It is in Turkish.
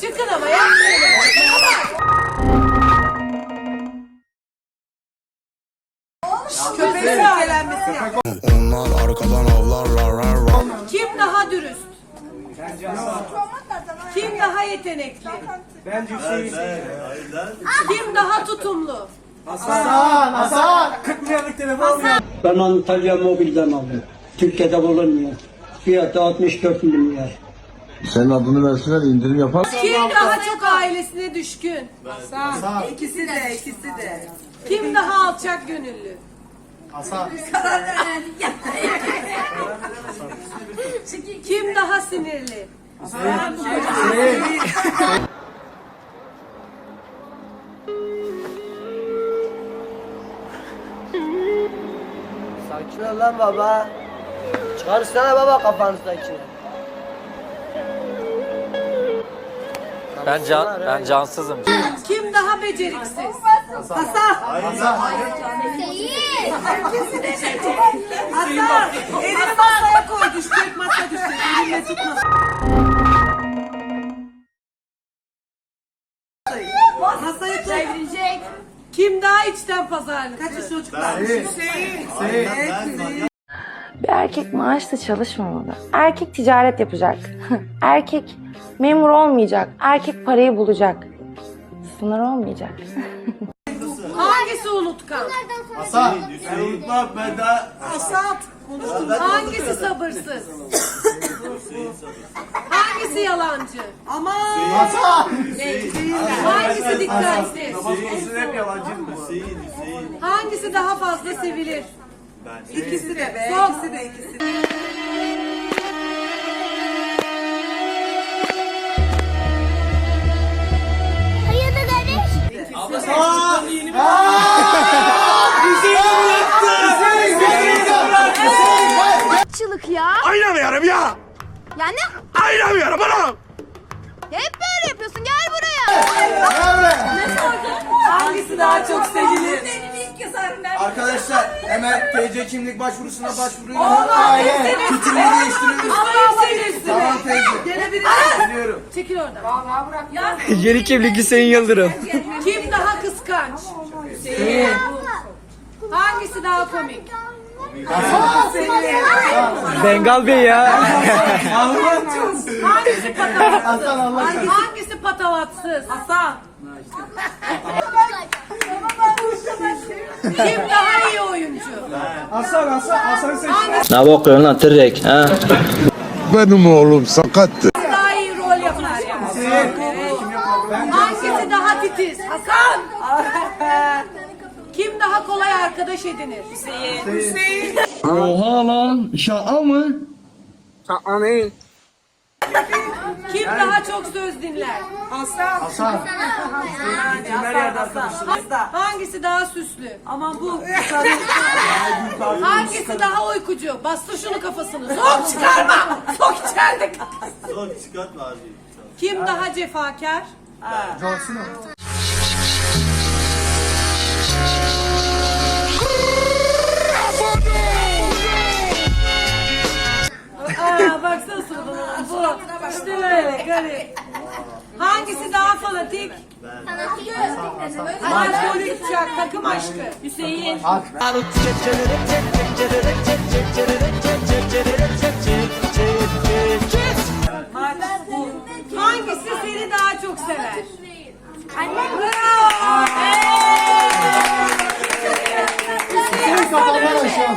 Çıkın ama yapmayın. Köpeğin silkelenmesi yap. Onlar arkadan avlarlar. Kim daha dürüst? Kim daha yetenekli? Bence Hüseyin. Kim daha tutumlu? Hasan, Hasan. 40 milyarlık telefon ya. Ben Antalya Mobil'den aldım. Türkiye'de bulunmuyor. Fiyatı 64 milyar. Senin adını versinler indirim yapar. Kim daha çok ailesine düşkün? İkisi de, ikisi de. Kim daha alçak gönüllü? Hasan. Kim daha sinirli? Sakin ol lan baba. Çıkarsana baba kafanızdakini. Ben can ben cansızım. Kim daha beceriksiz? Hasan. Hasan, elini masaya koy, düşecek masa düşecek, elinle tutma. Masayı tut. Kim daha içten pazarlık? Kaçın çocuklar? Bir erkek maaşla çalışmamalı. Erkek ticaret yapacak. erkek memur olmayacak. Erkek parayı bulacak. Sınır olmayacak. Hangisi unutkan? Hasan. Asat. Hangisi sabırsız? Hangisi yalancı? Aman. Hasan. Hangisi dikkatsiz? hep yalancı mı? Hangisi daha fazla sevilir? İkisi de be. Son. İkisi de, ikisi de. Çılık ya. Oynamıyorum ya. Ya ne? Oynamıyorum oğlum. Hep böyle yapıyorsun. Gel buraya. Hangisi daha çok sevilir? Arkadaşlar hemen TC kimlik başvurusuna başvurun. Hayır. Fikrimi değiştiriyoruz. Hayır. Tamam teyze. Gelebilirsin. Biliyorum. Çekil oradan. Yeni kimlik Hüseyin Yıldırım. Kim daha kıskanç? Hüseyin. Hangisi daha komik? Bengal Bey ya. Hangisi patavatsız? Hasan Allah Hangisi, hangisi patavatsız? Hasan. Kim daha? Hasan, Hasan, Hasan. Hangisi Ne bakıyorsun lan tırrek? Ha? Benim oğlum sakattı. daha iyi rol yapar yani? Hangisi daha titiz? Hasan. Kim daha kolay arkadaş edinir? Hüseyin. Oha lan. Şaka mı? Şaka ne? Kim daha çok söz dinler? Hasan. Her yerde arkadaşlar. Hangisi daha süslü? Aman bu. Hangisi daha uykucu? Bastır şunu kafasını. Sok çıkarma. Sok içeride. Sok çıkartma abi. Kim daha cefakar? John Cena. Aa garip. Hangisi daha fanatik? Amaç golü tutacak. Takım aşkı. Hüseyin. Hangisi seni daha çok sever? Bravo. Senin kafandan aşağı.